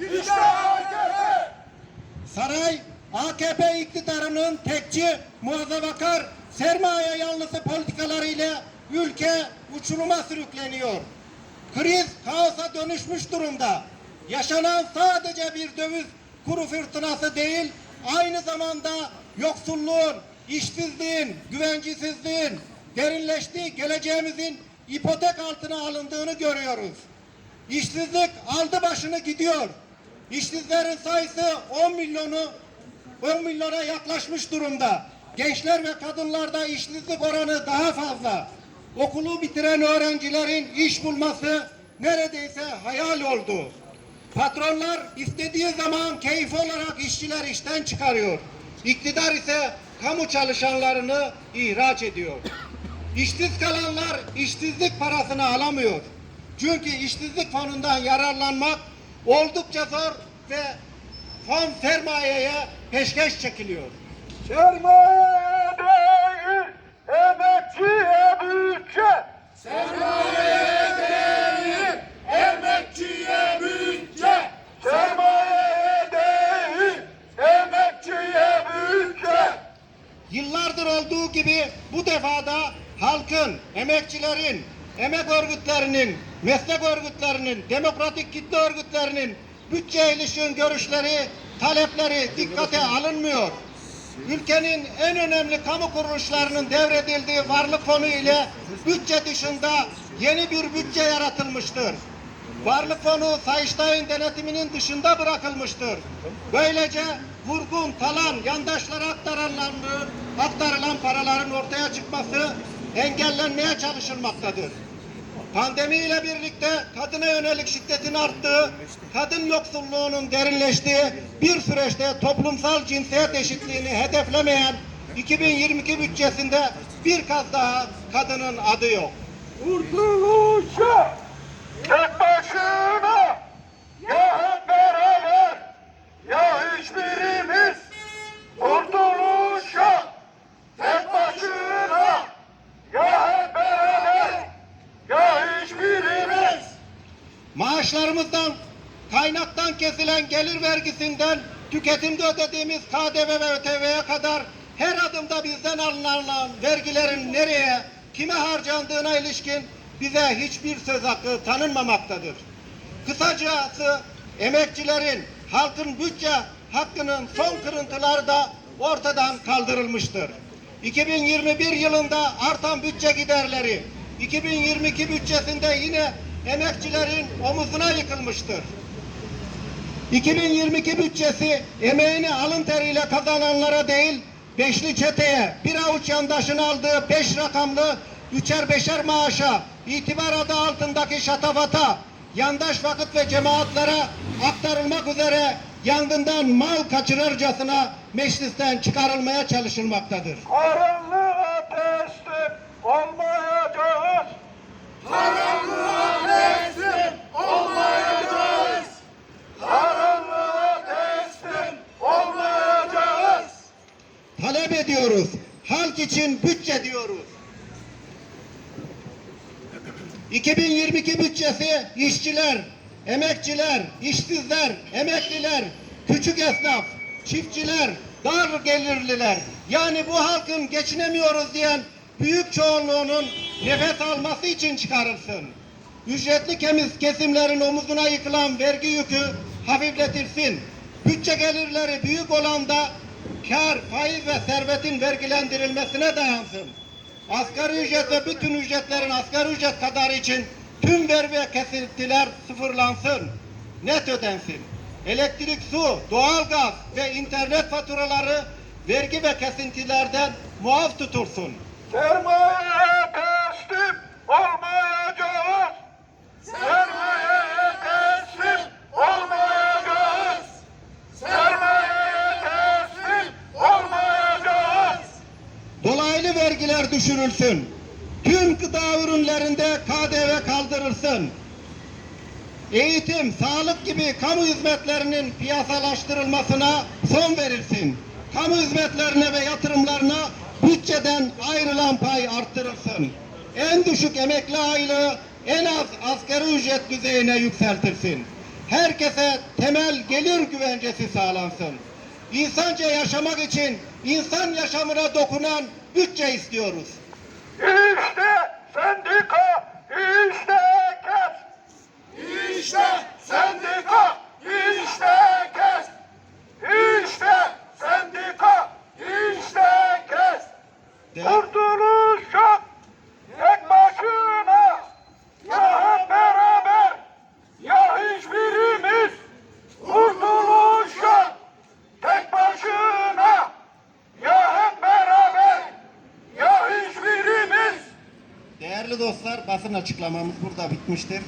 İşte AKP! Saray, AKP iktidarının tekçi, muhafazakar, sermaye yanlısı politikalarıyla ülke uçuruma sürükleniyor. Kriz kaosa dönüşmüş durumda. Yaşanan sadece bir döviz kuru fırtınası değil, aynı zamanda yoksulluğun, işsizliğin, güvencesizliğin derinleştiği geleceğimizin ipotek altına alındığını görüyoruz. İşsizlik aldı başını gidiyor. İşsizlerin sayısı 10 milyonu 10 milyona yaklaşmış durumda. Gençler ve kadınlarda işsizlik oranı daha fazla. Okulu bitiren öğrencilerin iş bulması neredeyse hayal oldu. Patronlar istediği zaman keyif olarak işçiler işten çıkarıyor. İktidar ise kamu çalışanlarını ihraç ediyor. İşsiz kalanlar işsizlik parasını alamıyor. Çünkü işsizlik fonundan yararlanmak oldukça zor ve fon sermayeye peşkeş çekiliyor. Sermaye değil, emekçiye bütçe. Sermaye değil, emekçiye bütçe. Sermaye değil, emekçiye bütçe. Yıllardır olduğu gibi bu defada halkın, emekçilerin, emek örgütlerinin, meslek örgütlerinin, demokratik kitle örgütlerinin bütçe ilişkin görüşleri, talepleri dikkate alınmıyor. Ülkenin en önemli kamu kuruluşlarının devredildiği varlık fonu ile bütçe dışında yeni bir bütçe yaratılmıştır. Varlık fonu Sayıştay'ın denetiminin dışında bırakılmıştır. Böylece vurgun, talan, yandaşlara aktarılan, aktarılan paraların ortaya çıkması engellenmeye çalışılmaktadır. Pandemiyle birlikte kadına yönelik şiddetin arttığı, kadın yoksulluğunun derinleştiği bir süreçte toplumsal cinsiyet eşitliğini hedeflemeyen 2022 bütçesinde bir kez daha kadının adı yok. Kurtuluşa tek başına ya hep beraber ya hiçbirimiz Kurtuluşa tek başına ya hep beraber ya hiçbirimiz Maaşlarımızdan, kaynaktan kesilen gelir vergisinden tüketimde ödediğimiz KDV ve ÖTV'ye kadar her adımda bizden alınan vergilerin nereye, kime harcandığına ilişkin bize hiçbir söz hakkı tanınmamaktadır. Kısacası emekçilerin, halkın bütçe hakkının son kırıntıları da ortadan kaldırılmıştır. 2021 yılında artan bütçe giderleri 2022 bütçesinde yine emekçilerin omuzuna yıkılmıştır. 2022 bütçesi emeğini alın teriyle kazananlara değil, beşli çeteye, bir avuç yandaşın aldığı beş rakamlı üçer beşer maaşa, itibar adı altındaki şatafata, yandaş vakıf ve cemaatlere aktarılmak üzere yangından mal kaçırırcasına meclisten çıkarılmaya çalışılmaktadır. karanlığa talep ediyoruz. Halk için bütçe diyoruz. 2022 bütçesi işçiler, emekçiler, işsizler, emekliler, küçük esnaf, çiftçiler, dar gelirliler yani bu halkın geçinemiyoruz diyen büyük çoğunluğunun nefes alması için çıkarılsın. Ücretli kesimlerin omuzuna yıkılan vergi yükü hafifletilsin. Bütçe gelirleri büyük olanda kar, faiz ve servetin vergilendirilmesine dayansın. Asgari ücret ve bütün ücretlerin asgari ücret kadarı için tüm vergi ve kesintiler sıfırlansın. Net ödensin. Elektrik, su, doğalgaz ve internet faturaları vergi ve kesintilerden muaf tutulsun. Sermayeye teslim olmayacağız. Sermayeye teslim olmayacağız. Sermayeye teslim olmayacağız. Dolaylı vergiler düşürülsün. Tüm gıda ürünlerinde KDV kaldırılsın. Eğitim, sağlık gibi kamu hizmetlerinin piyasalaştırılmasına son verilsin. Kamu hizmetlerine ve yatırımlarına bütçeden ayrılan pay arttırılsın. En düşük emekli aylığı en az asgari ücret düzeyine yükseltilsin. herkese temel gelir güvencesi sağlansın. İnsanca yaşamak için insan yaşamına dokunan bütçe istiyoruz. İşte sendika, işte kes. İşte sendika, işte kes. İşte sendika, işte kes. Kurtuluş yok, tek başına. Ya hep beraber, ya hiçbirimiz. Kurtuluş yok, tek başına. Ya hep beraber, ya hiçbirimiz. Değerli dostlar basın açıklamamız burada bitmiştir.